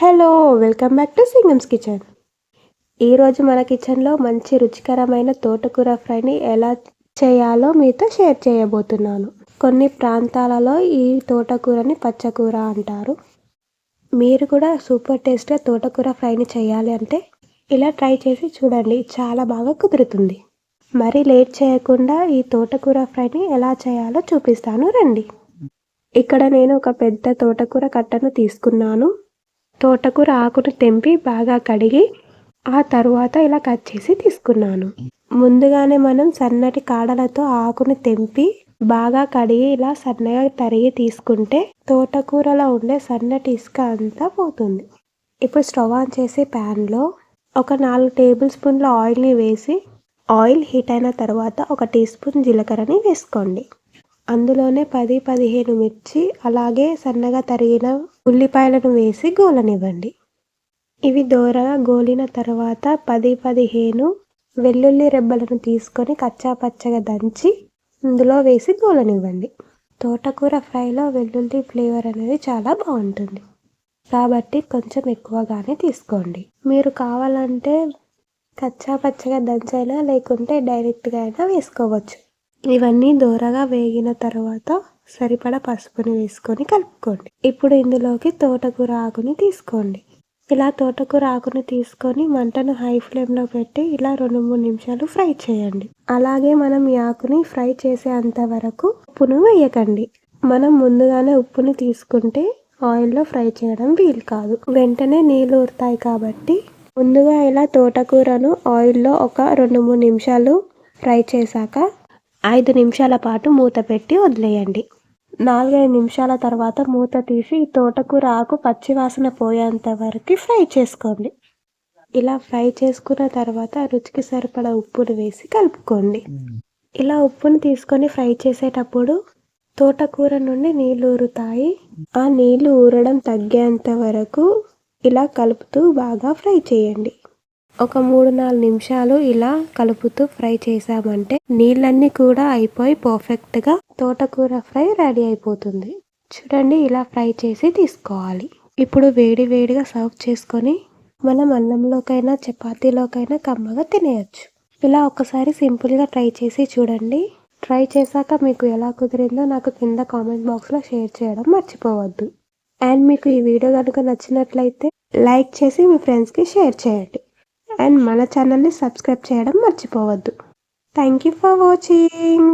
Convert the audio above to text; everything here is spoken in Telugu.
Hello welcome back to Singam's kitchen. ఈరోజు మన కిచెన్లో మంచి రుచికరమైన తోటకూర ఫ్రైని ఎలా చేయాలో మీతో షేర్ చేయబోతున్నాను. కొన్ని ప్రాంతాలలో ఈ తోటకూరని పచ్చకూర అంటారు. మీరు కూడా సూపర్ టేస్ట్గా తోటకూర ఫ్రైని చేయాలి అంటే ఇలా ట్రై చేసి చూడండి చాలా బాగా కుదురుతుంది. మరి లేట్ చేయకుండా ఈ తోటకూర ఫ్రైని ఎలా చేయాలో చూపిస్తాను రండి. ఇక్కడ నేను ఒక పెద్ద తోటకూర కట్టను తీసుకున్నాను. తోటకూర ఆకును తెంపి బాగా కడిగి ఆ తరువాత ఇలా కట్ చేసి తీసుకున్నాను. ముందుగానే మనం సన్నటి కాడలతో ఆకును తెంపి బాగా కడిగి ఇలా సన్నగా తరిగి తీసుకుంటే తోటకూరలో ఉండే సన్నటి ఇసుక అంతా పోతుంది. ఇప్పుడు స్టవ్ ఆన్ చేసి ప్యాన్లో ఒక నాలుగు టేబుల్ స్పూన్ల ఆయిల్ని వేసి ఆయిల్ హీట్ అయిన తర్వాత ఒక టీ స్పూన్ జీలకర్రని వేసుకోండి. అందులోనే పది పదిహేను మిర్చి అలాగే సన్నగా తరిగిన ఉల్లిపాయలను వేసి గోలనివ్వండి. ఇవి దోరగా గోలిన తర్వాత పది పదిహేను వెల్లుల్లి రెబ్బలను తీసుకొని కచ్చా పచ్చగా దంచి ఇందులో వేసి గోలనివ్వండి. తోటకూర ఫ్రైలో వెల్లుల్లి ఫ్లేవర్ అనేది చాలా బాగుంటుంది. కాబట్టి కొంచెం ఎక్కువగానే తీసుకోండి. మీరు కావాలంటే కచ్చా పచ్చగా దంచైనా లేకుంటే డైరెక్ట్గా అయినా వేసుకోవచ్చు. ఇవన్నీ దోరగా వేగిన తర్వాత సరిపడా పసుపుని వేసుకొని కలుపుకోండి. ఇప్పుడు ఇందులోకి తోటకూర ఆకుని తీసుకోండి. ఇలా తోటకూర ఆకుని తీసుకొని మంటను హై ఫ్లేమ్లో పెట్టి ఇలా రెండు మూడు నిమిషాలు ఫ్రై చేయండి. అలాగే మనం ఈ ఆకుని ఫ్రై చేసేంత వరకు ఉప్పును వేయకండి. మనం ముందుగానే ఉప్పుని తీసుకుంటే ఆయిల్లో ఫ్రై చేయడం వీలు కాదు. వెంటనే నీళ్ళు ఊరుతాయి కాబట్టి ముందుగా ఇలా తోటకూరను ఆయిల్లో ఒక రెండు మూడు నిమిషాలు ఫ్రై చేశాక ఐదు నిమిషాల పాటు మూత పెట్టి వదిలేయండి. నాలుగైదు నిమిషాల తర్వాత మూత తీసి తోటకూర ఆకు పచ్చివాసన పోయేంత వరకు ఫ్రై చేసుకోండి. ఇలా ఫ్రై చేసుకున్న తర్వాత రుచికి సరిపడా ఉప్పును వేసి కలుపుకోండి. ఇలా ఉప్పును తీసుకొని ఫ్రై చేసేటప్పుడు తోటకూర నుండి నీళ్ళు ఊరుతాయి. ఆ నీళ్ళు ఊరడం తగ్గేంత వరకు ఇలా కలుపుతూ బాగా ఫ్రై చేయండి. ఒక మూడు నాలుగు నిమిషాలు ఇలా కలుపుతూ ఫ్రై చేసామంటే నీళ్ళన్నీ కూడా అయిపోయి పర్ఫెక్ట్గా తోటకూర ఫ్రై రెడీ అయిపోతుంది. చూడండి ఇలా ఫ్రై చేసి తీసుకోవాలి. ఇప్పుడు వేడి వేడిగా సర్వ్ చేసుకొని మనం అన్నంలోకైనా చపాతీలోకైనా కమ్మగా తినేయచ్చు. ఇలా ఒకసారి సింపుల్గా ట్రై చేసి చూడండి. ట్రై చేశాక మీకు ఎలా కుదిరిందో నాకు కింద కామెంట్ బాక్స్లో షేర్ చేయడం మర్చిపోవద్దు. అండ్ మీకు ఈ వీడియో కనుక నచ్చినట్లయితే లైక్ చేసి మీ ఫ్రెండ్స్కి షేర్ చేయండి. అండ్ మన ఛానల్ని సబ్స్క్రైబ్ చేయడం మర్చిపోవద్దు. Thank you for watching